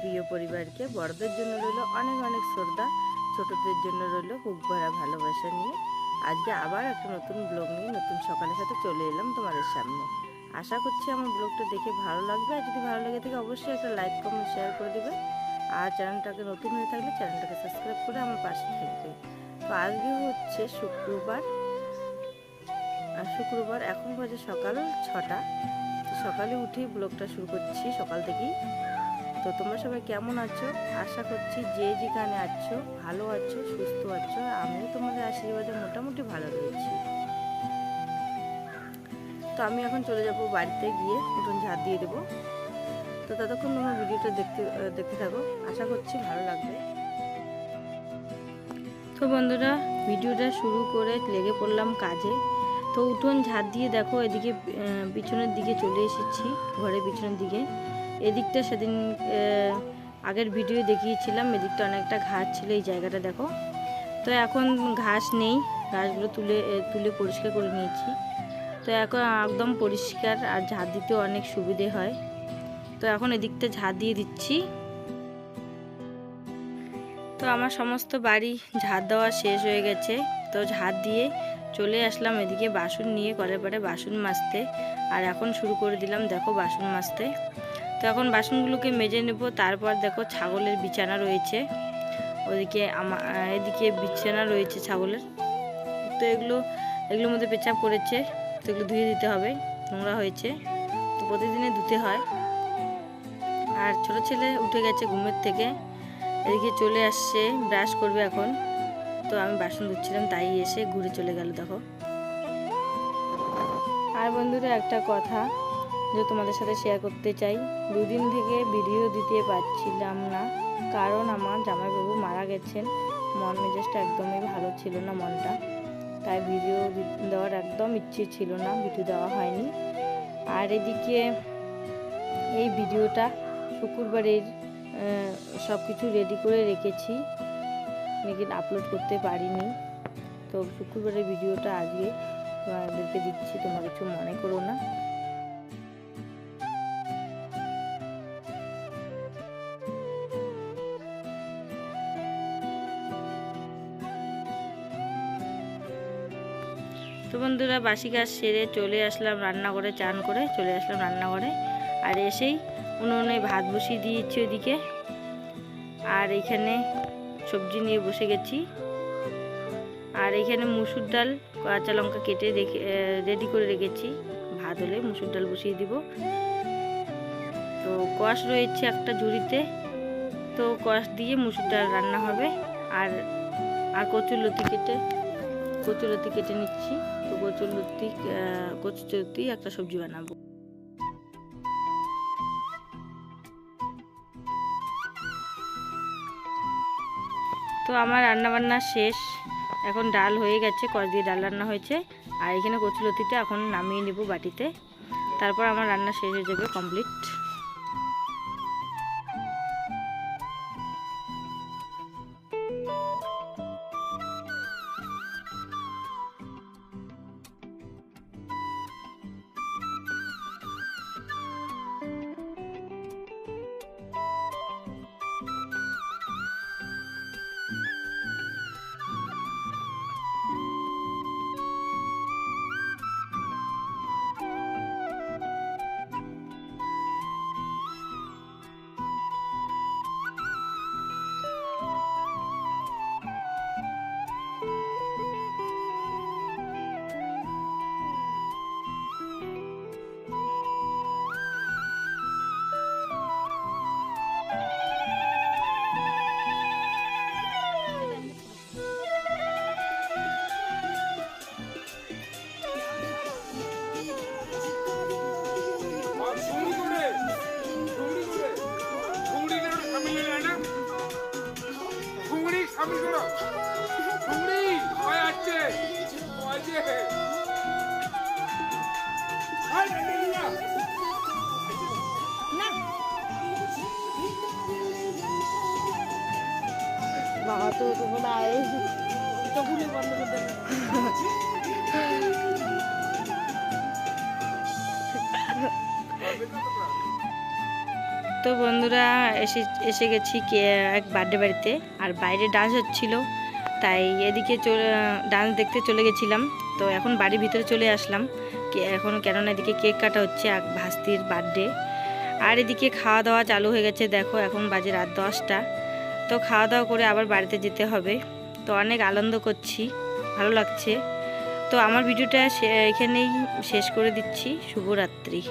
প্রিয় পরিবারকে বড়দের জন্য রইল অনেক অনেক শ্রদ্ধা, ছোটদের জন্য রইল বুক ভরা ভালোবাসা নিয়ে। আজকে আবার একটা নতুন ব্লগ নিয়ে নতুন সকালের সাথে চলে এলাম তোমাদের সামনে। আশা করছি আমার ব্লগটা দেখে ভালো লাগবে, আর যদি ভালো লেগে থাকে অবশ্যই একটা লাইক কমেন্ট শেয়ার করে দেবে। আর চ্যানেলটাকে নতুন হয়ে থাকলে চ্যানেলটাকে সাবস্ক্রাইব করে আমার পাশে থাকবে। তো আজকে হচ্ছে শুক্রবার, আর শুক্রবার এখন বাজে সকাল ছটা। সকালে উঠেই ব্লগটা শুরু করছি, সকাল থেকেই। তো তোমরা সবাই কেমন আছো? আশা করছি যে যেখানে আছো, ভালো আছো, সুস্থ আছো আমিও তোমাদের আশীর্বাদে মোটামুটি ভালো রয়েছি। তো আমি এখন চলে যাব বাড়িতে গিয়ে উঠোন ঝাড় দিয়ে দেবো। তো ততক্ষণ তোমার ভিডিওটা দেখতে দেখতে থাকো। আশা করছি ভালো লাগবে। তো বন্ধুরা, ভিডিওটা শুরু করে লেগে পড়লাম কাজে। তো উঠোন ঝাড় দিয়ে দেখো, এদিকে পিছনের দিকে চলে এসেছি, ঘরের পিছনের দিকে। এদিকটা সেদিন আগের ভিডিও দেখিয়েছিলাম, এদিকটা অনেকটা ঘাস ছিল, এই জায়গাটা দেখো। তো এখন ঘাস নেই, ঘাসগুলো তুলে তুলে পরিষ্কার করে নিয়েছি। তো এখন একদম পরিষ্কার, আর ঝাড় দিতেও অনেক সুবিধে হয়। তো এখন এদিকটা ঝাড় দিয়ে দিচ্ছি। তো আমার সমস্ত বাড়ি ঝাড় দেওয়া শেষ হয়ে গেছে। তো ঝাড় দিয়ে চলে আসলাম এদিকে বাসন নিয়ে ঘরে পরে বাসন মাজতে। আর এখন শুরু করে দিলাম, দেখো বাসন মাজতে। তো এখন বাসনগুলোকে মেজে নেব, তারপর দেখো ছাগলের বিছানা রয়েছে। ওদিকে আমার এদিকে বিছানা রয়েছে ছাগলের। তো এগুলো, এগুলোর মধ্যে পেচাপ করেছে, তো এগুলো ধুয়ে দিতে হবে, নোংরা হয়েছে। তো প্রতিদিনে ধুতে হয়। আর ছোট ছেলে উঠে গেছে ঘুমের থেকে, এদিকে চলে আসছে, ব্রাশ করবে এখন। তো আমি বাসন ধুচ্ছিলাম, তাই এসে ঘুরে চলে গেল, দেখো। আর বন্ধুরা, একটা কথা। যে তোমাদের সাথে শেয়ার করতে চাই। দুদিন থেকে ভিডিও দিতে পারছিলাম না, কারণ আমার জামাইবাবু মারা গেছেন। মন মেজাজটা একদমই ভালো ছিল না মনটা। তাই ভিডিও দেওয়ার একদম ইচ্ছে ছিল না ভিডিও দেওয়া হয়নি। আর এদিকে এই ভিডিওটা শুক্রবারের সব কিছু রেডি করে রেখেছি। লেকিন আপলোড করতে পারিনি। তো শুক্রবারের ভিডিওটা আজকে তোমাদেরকে দিচ্ছি, তোমরা কিছু মনে করো না। তো বন্ধুরা, বাসি কাজ সেরে চলে আসলাম রান্নাঘরে, চান করে চলে আসলাম রান্নাঘরে। আর এসেই উনুনে ভাত বসিয়ে দিয়েছি ওদিকে। আর এখানে সবজি নিয়ে বসে গেছি। আর এখানে মুসুর ডাল, কাঁচা লঙ্কা কেটে রেখে রেডি করে রেখেছি। ভাত হলে মুসুর ডাল বসিয়ে দিব। তো কষ রয়েছে একটা ঝুড়িতে। তো কষ দিয়ে মুসুর ডাল রান্না হবে। আর আর কচুর লতি কেটে কচুর লতি কেটে নিচ্ছি। তো কচুর লতি কচুর একটা সবজি বানাবো। তো আমার রান্না বান্না শেষ। এখন ডাল হয়ে গেছে কষ দিয়ে ডাল রান্না হয়েছে। আর এখানে কচুলতিটা এখন নামিয়ে নেব বাটিতে। তারপর আমার রান্না শেষ হয়ে যাবে কমপ্লিট ঘুমড়ি স্বামী করে ভয় আছে আছে বাবা তো তোমরা তো ভুলে বন্ধ করতে তো বন্ধুরা এসে এসে গেছি কে এক বার্থডে বাড়িতে, আর বাইরে ডান্স হচ্ছিল, তাই এদিকে চলে ডান্স দেখতে চলে গেছিলাম। তো এখন বাড়ির ভিতরে চলে আসলাম। কে- এখন কেননা এদিকে কেক কাটা হচ্ছে এক ভাস্তির বার্থডে আর এদিকে খাওয়া দাওয়া চালু হয়ে গেছে, দেখো এখন বাজে রাত দশটা। তো খাওয়া দাওয়া করে আবার বাড়িতে যেতে হবে। তো অনেক আনন্দ করছি, ভালো লাগছে। তো আমার ভিডিওটা এখানেই শেষ করে দিচ্ছি। শুভরাত্রি।